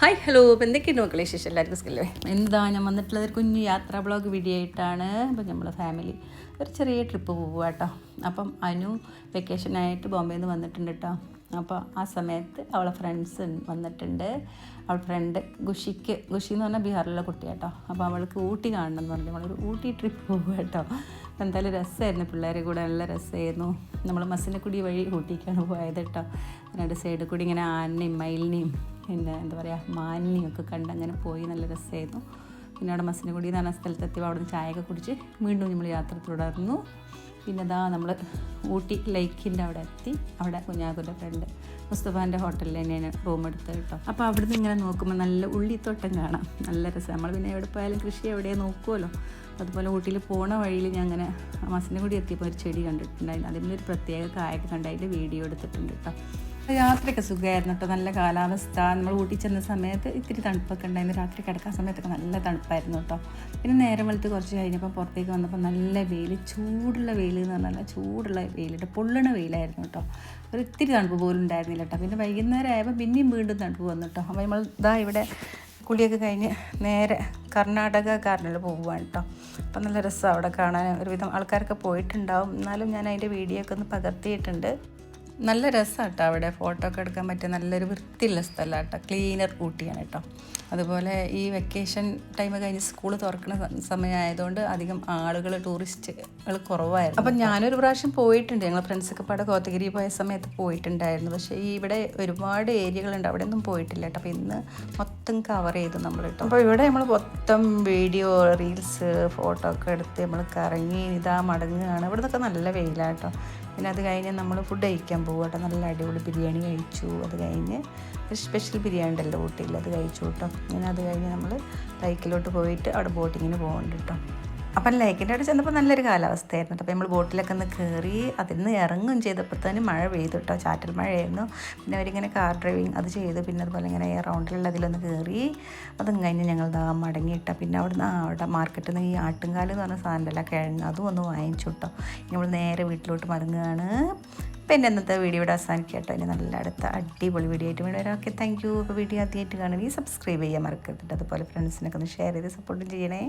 Hi hello അപ്പം എന്തൊക്കെയാണ് മക്കളെ ശേഷം എല്ലാവർക്കും സ്കില്ലേ എന്താ? ഞാൻ വന്നിട്ടുള്ളത് ഒരു കുഞ്ഞു യാത്രാ ബ്ലോഗ് വീഡിയോ ആയിട്ടാണ്. അപ്പം നമ്മളെ ഫാമിലി ഒരു ചെറിയ ട്രിപ്പ് പോവുക കേട്ടോ അപ്പം അനു വെക്കേഷനായിട്ട് ബോംബെയിൽ നിന്ന് വന്നിട്ടുണ്ട് കേട്ടോ അപ്പോൾ ആ സമയത്ത് അവളെ ഫ്രണ്ട്സ് വന്നിട്ടുണ്ട്. അവൾ ഫ്രണ്ട് ഖുഷിക്ക് ഖുഷി എന്ന് പറഞ്ഞാൽ ബീഹാറിലുള്ള കുട്ടി കേട്ടോ അപ്പോൾ അവൾക്ക് ഊട്ടി കാണണം എന്ന് പറഞ്ഞു. നമ്മളൊരു ഊട്ടി ട്രിപ്പ് പോകും കേട്ടോ എന്തായാലും രസമായിരുന്നു. പിള്ളേരെ കൂടെ നല്ല രസമായിരുന്നു. നമ്മൾ മസിനക്കുടി വഴി ഊട്ടിക്കാണ് പോയത് കേട്ടോ. രണ്ട് സൈഡിൽ കൂടി ഇങ്ങനെ ആനയും മയിലിനെയും പിന്നെ എന്താ പറയുക മാനിനെയും ഒക്കെ കണ്ട് അങ്ങനെ പോയി. നല്ല രസമായിരുന്നു. പിന്നെ അവിടെ മസിനക്കുടി എന്ന് പറഞ്ഞ സ്ഥലത്തെത്തി അവിടെ നിന്ന് ചായയൊക്കെ കുടിച്ച് വീണ്ടും നമ്മൾ യാത്ര തുടർന്നു പിന്നെ ഇതാ നമ്മൾ ഊട്ടി ലേക്കിന്റെ അവിടെ എത്തി. അവിടെ കുഞ്ഞാകുന്റെ ഫ്രണ്ട് മുസ്തഫാന്റെ ഹോട്ടലിൽ തന്നെയാണ് റൂം എടുത്തത് കേട്ടോ. അപ്പോൾ അവിടുന്ന് ഇങ്ങനെ നോക്കുമ്പോൾ നല്ല ഉള്ളിത്തോട്ടം കാണാം. നല്ല രസം. നമ്മൾ പിന്നെ എവിടെ പോയാലും കൃഷി എവിടെ നോക്കുമല്ലോ അതുപോലെ ഊട്ടിയിൽ പോണ വഴിയിൽ ഞാൻ അങ്ങനെ മസിനഗുടി എത്തിയപ്പോൾ ഒരു ചെടി കണ്ടിട്ടുണ്ടായിരുന്നു. ഒരു പ്രത്യേക കായൊക്കെ കണ്ട് അതിന്റെ വീഡിയോ എടുത്തിട്ടുണ്ട് കേട്ടോ. യാത്രയൊക്കെ സുഖമായിരുന്നു കേട്ടോ. നല്ല കാലാവസ്ഥ. നമ്മൾ ഊട്ടി ചെന്ന സമയത്ത് ഇത്തിരി തണുപ്പൊക്കെ ഉണ്ടായിരുന്നു. രാത്രി കിടക്കാൻ സമയത്തൊക്കെ നല്ല തണുപ്പായിരുന്നു കേട്ടോ. പിന്നെ നേരം വെളുത്ത് കുറച്ച് കഴിഞ്ഞപ്പോൾ പുറത്തേക്ക് വന്നപ്പോൾ നല്ല വെയിൽ ചൂടുള്ള വെയിൽ എന്ന് പറഞ്ഞാൽ ചൂടുള്ള വെയിലിട്ട് പൊള്ളണ വെയിലായിരുന്നു കേട്ടോ. ഒരു ഇത്തിരി തണുപ്പ് പോലും ഉണ്ടായിരുന്നില്ല കേട്ടോ. പിന്നെ വൈകുന്നേരം ആയപ്പോൾ പിന്നെയും വീണ്ടും തണുപ്പ് വന്നു കേട്ടോ. അപ്പോൾ നമ്മൾ ഇതാ ഇവിടെ കുളിയൊക്കെ കഴിഞ്ഞ് നേരെ കർണാടക ഗാർഡനിൽ പോവുകയാണ് കേട്ടോ. അപ്പം നല്ല രസമാണ് അവിടെ കാണാൻ. ഒരുവിധം ആൾക്കാരൊക്കെ പോയിട്ടുണ്ടാവും. എന്നാലും ഞാൻ അതിന്റെ വീഡിയോ ഒക്കെ ഒന്ന് പകർത്തിയിട്ടുണ്ട്. നല്ല രസമാണ് കേട്ടോ അവിടെ ഫോട്ടോ ഒക്കെ എടുക്കാൻ പറ്റിയ നല്ലൊരു വൃത്തിയുള്ള സ്ഥലമാണ് കേട്ടോ ക്ലീനർ ഊട്ടിയാണ് കേട്ടോ. അതുപോലെ ഈ വെക്കേഷൻ ടൈം കഴിഞ്ഞ് സ്കൂൾ തുറക്കുന്ന സമയമായതുകൊണ്ട് അധികം ആളുകൾ ടൂറിസ്റ്റുകൾ കുറവായിരുന്നു അപ്പം ഞാനൊരു പ്രാവശ്യം പോയിട്ടുണ്ട്. ഞങ്ങൾ ഫ്രണ്ട്സൊക്കെ പാടെ കോത്തഗിരി പോയ സമയത്ത് പോയിട്ടുണ്ടായിരുന്നു. പക്ഷേ ഈ ഇവിടെ ഒരുപാട് ഏരിയകളുണ്ട് അവിടെ ഒന്നും പോയിട്ടില്ല കേട്ടോ. അപ്പോൾ ഇന്ന് മൊത്തം കവർ ചെയ്തു നമ്മൾ കേട്ടോ. അപ്പോൾ ഇവിടെ നമ്മൾ മൊത്തം വീഡിയോ റീൽസ് ഫോട്ടോ ഒക്കെ എടുത്ത് നമ്മൾ കറങ്ങി ഇതാ മടങ്ങുകയാണ്. ഇവിടുന്നൊക്കെ നല്ല വെയിലാണ് കേട്ടോ. പിന്നെ അത് കഴിഞ്ഞ് നമ്മൾ ഫുഡ് കഴിക്കാൻ പോകും കേട്ടോ. നല്ല അടിപൊളി ബിരിയാണി കഴിച്ചു. അത് കഴിഞ്ഞ് ഒരു സ്പെഷ്യൽ ബിരിയാണി ഉണ്ടല്ലോ ഊട്ടിയിൽ അത് കഴിച്ചു കേട്ടോ. പിന്നെ അത് കഴിഞ്ഞ് നമ്മൾ ബൈക്കിലോട്ട് പോയിട്ട് അവിടെ ബോട്ടിങ്ങിന് പോകുന്നുണ്ട് കേട്ടോ. അപ്പം ലേക്കിന്റെ അവിടെ ചെന്നപ്പോൾ നല്ലൊരു കാലാവസ്ഥയായിരുന്നു. അപ്പോൾ നമ്മൾ ബോട്ടിലൊക്കെ ഒന്ന് കയറി അതിൽ നിന്ന് ഇറങ്ങും തന്നെ മഴ പെയ്തു കേട്ടോ ചാറ്റൽ മഴയായിരുന്നു. പിന്നെ അവരിങ്ങനെ കാർ ഡ്രൈവിങ് അത് ചെയ്തു. പിന്നെ അതുപോലെ ഇങ്ങനെ റൗണ്ടിലുള്ള അതിലൊന്ന് കയറി അതും കഴിഞ്ഞ് ഞങ്ങൾ ദാ മടങ്ങിയിട്ട. പിന്നെ അവിടെ നിന്ന് അവിടെ മാർക്കറ്റിൽ നിന്ന് ഈ ആട്ടുംകാൽ എന്ന് പറഞ്ഞ സാധനമല്ല കിഴങ്ങ് അതും ഒന്ന് വാങ്ങിച്ചു കേട്ടോ നമ്മൾ നേരെ വീട്ടിലോട്ട് മടങ്ങുകയാണ്. പിന്നെ ഇന്നത്തെ വീഡിയോ ഇവിടെ അവസാനിക്കുക കേട്ടോ ഇനി നല്ല അടുത്ത അടിപൊളി വീഡിയോ ആയിട്ട് വീഡിയോ ഓക്കെ താങ്ക് യു ഇപ്പോൾ വീഡിയോ ആദ്യമായിട്ട് കാണുകയും സബ്സ്ക്രൈബ് ചെയ്യാൻ മറക്കരുത് അതുപോലെ ഫ്രണ്ട്സിനൊക്കെ ഒന്ന് ഷെയർ ചെയ്ത് സപ്പോർട്ടും ചെയ്യണേ.